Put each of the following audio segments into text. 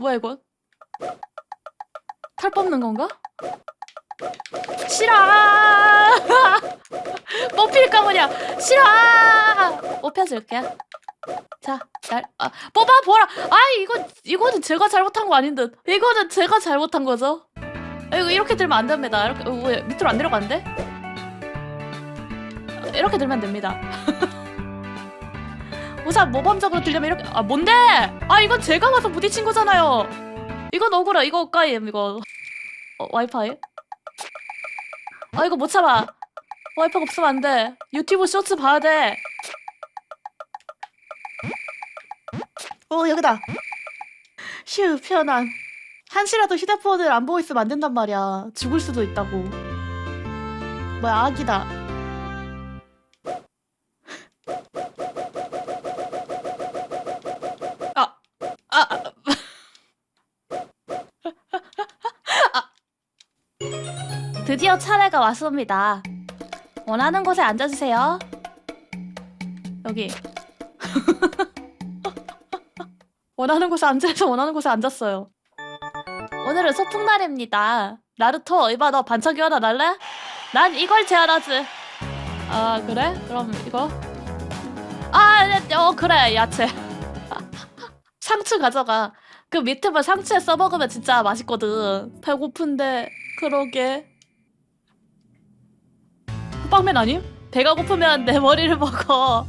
뭐야 이건? 탈 뽑는 건가? 싫어! 뽑힐까 뭐냐? 싫어! 뽑혀줄게. 자, 날 아, 뽑아 보라. 아, 이거 이거는 제가 잘못한 거 아닌 듯. 이거는 제가 잘못한 거죠. 아, 이거 이렇게 들면 안 됩니다. 이렇게 어, 왜 밑으로 안 내려간대? 이렇게 들면 됩니다. 우선 모범적으로 들려면 이렇게 아 뭔데? 아 이건 제가 와서 부딪힌 거잖아요. 이건 억울해. 이거 까임 이거. 어, 와이파이? 아 이거 못 참아. 와이파이가 없으면 안 돼. 유튜브 쇼츠 봐야 돼. 어 여기다. 휴 편안. 한시라도 휴대폰을 안 보고 있으면 안 된단 말이야. 죽을 수도 있다고. 뭐야 아기다. 드디어 차례가 왔습니다. 원하는 곳에 앉아주세요. 여기. 원하는 곳에 앉아서 원하는 곳에 앉았어요. 오늘은 소풍 날입니다. 나루토, 이봐 너 반짝이 하나 날래? 난 이걸 제안하지. 아 그래? 그럼 이거? 아, 네, 어 그래 야채. 상추 가져가. 그 밑에만 상추에 써먹으면 진짜 맛있거든. 배고픈데 그러게. 호빵맨 아님? 배가 고프면 내 머리를 먹어.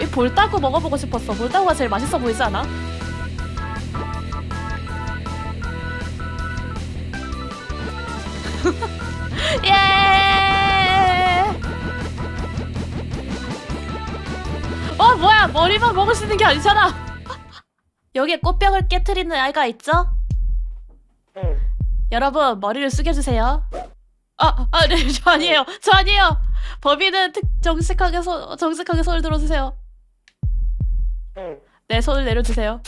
이 볼따구 먹어보고 싶었어. 볼따구가 제일 맛있어 보이지 않아? 예! 어 뭐야 머리만 먹을 수 있는 게 아니잖아. 여기에 꽃병을 깨트리는 아이가 있죠? 여러분 머리를 숙여주세요. 아, 아, 네, 저 아니에요. 저 아니에요. 범인은 특, 정직하게 손, 정직하게 손을 들어주세요. 네, 손을 내려주세요.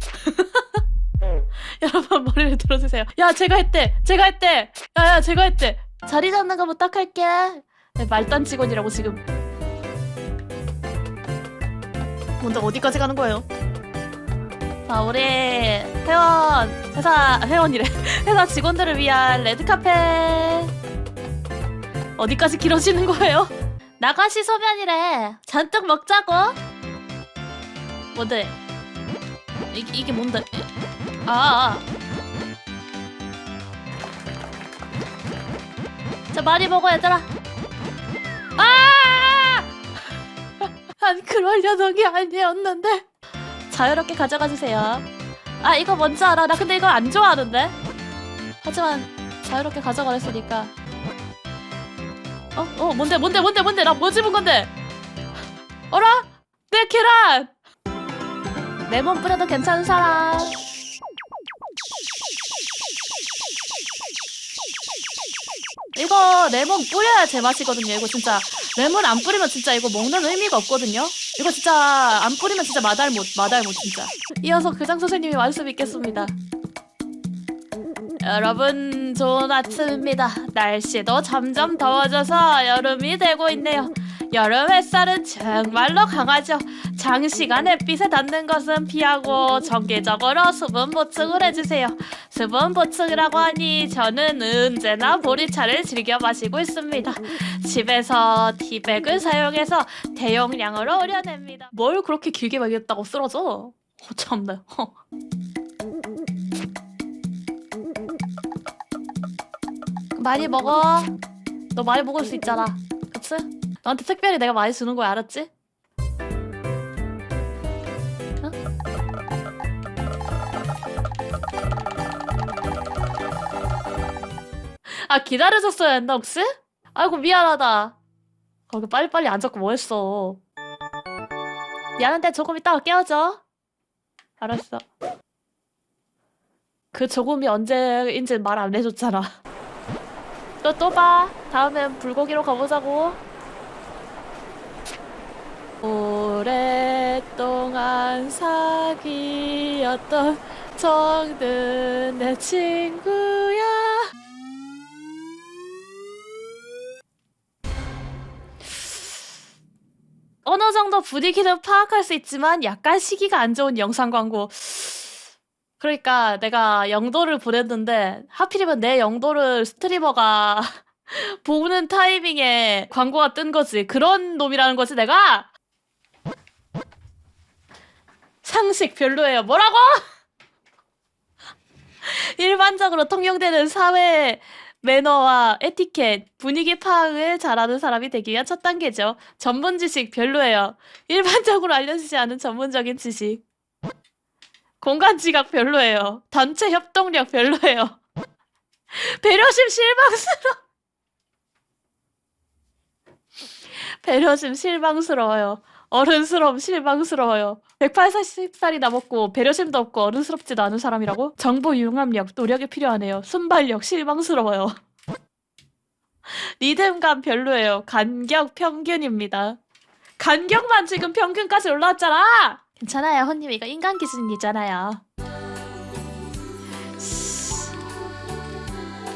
여러분 머리를 들어주세요. 야, 제가 했대. 제가 했대. 야, 야, 제가 했대. 자리 잡는 거 부탁할게. 네, 말단 직원이라고 지금. 먼저 어디까지 가는 거예요? 자, 우리 회원 회사 회원이래. 회사 직원들을 위한 레드카펫 어디까지 길어지는 거예요? 나가시 소면이래. 잔뜩 먹자고. 뭔데? 이, 이게 뭔데? 아, 아. 자 많이 먹어 얘들아. 아! 난 그럴 녀석이 아니었는데. 자유롭게 가져가 주세요. 아 이거 뭔지 알아? 나 근데 이거 안 좋아하는데. 하지만 자유롭게 가져가랬으니까. 어? 어 뭔데 뭔데 뭔데 뭔데 나 뭐 집은 건데? 어라? 내 계란. 레몬 뿌려도 괜찮은 사람. 이거 레몬 뿌려야 제맛이거든요. 이거 진짜 레몬 안 뿌리면 진짜 이거 먹는 의미가 없거든요. 이거 진짜 안 뿌리면 진짜 마달 못 마달 못 진짜. 이어서 교장 선생님이 말씀 있겠습니다. 여러분 좋은 아침입니다. 날씨도 점점 더워져서 여름이 되고 있네요. 여름 햇살은 정말로 강하죠. 장시간 햇빛에 닿는 것은 피하고 정기적으로 수분 보충을 해주세요. 수분 보충이라고 하니 저는 언제나 보리차를 즐겨 마시고 있습니다. 집에서 티백을 사용해서 대용량으로 우려냅니다. 뭘 그렇게 길게 말겠다고 쓰러져? 어, 참나. 어. 많이 먹어. 너 많이 먹을 수 있잖아. 그치? 너한테 특별히 내가 많이 주는 거야, 알았지? 아, 기다려줬어야 했나, 혹시? 아이고, 미안하다. 거기 빨리빨리 앉았고 뭐 했어. 미안한데 조금 이따가 깨워줘. 알았어. 그 조금이 언제인지 말 안 해줬잖아. 또 또 봐. 다음엔 불고기로 가보자고. 오랫동안 사귀었던 정든 내 친구야. 어느 정도 분위기는 파악할 수 있지만 약간 시기가 안 좋은 영상 광고. 그러니까 내가 영도를 보냈는데 하필이면 내 영도를 스트리머가 보는 타이밍에 광고가 뜬 거지. 그런 놈이라는 거지 내가. 상식 별로예요. 뭐라고? 일반적으로 통용되는 사회 매너와 에티켓, 분위기 파악을 잘하는 사람이 되기 위한 첫 단계죠. 전문 지식 별로예요. 일반적으로 알려지지 않은 전문적인 지식. 공간 지각 별로예요. 단체 협동력 별로예요. 배려심 실망스러워. 배려심 실망스러워요. 어른스러움 실망스러워요. 180살이 남았고 배려심도 없고 어른스럽지도 않은 사람이라고? 정보 융합력, 노력이 필요하네요. 순발력 실망스러워요. 리듬감 별로예요. 간격 평균입니다. 간격만 지금 평균까지 올라왔잖아. 괜찮아요, 혼님 이거 인간 기준이잖아요.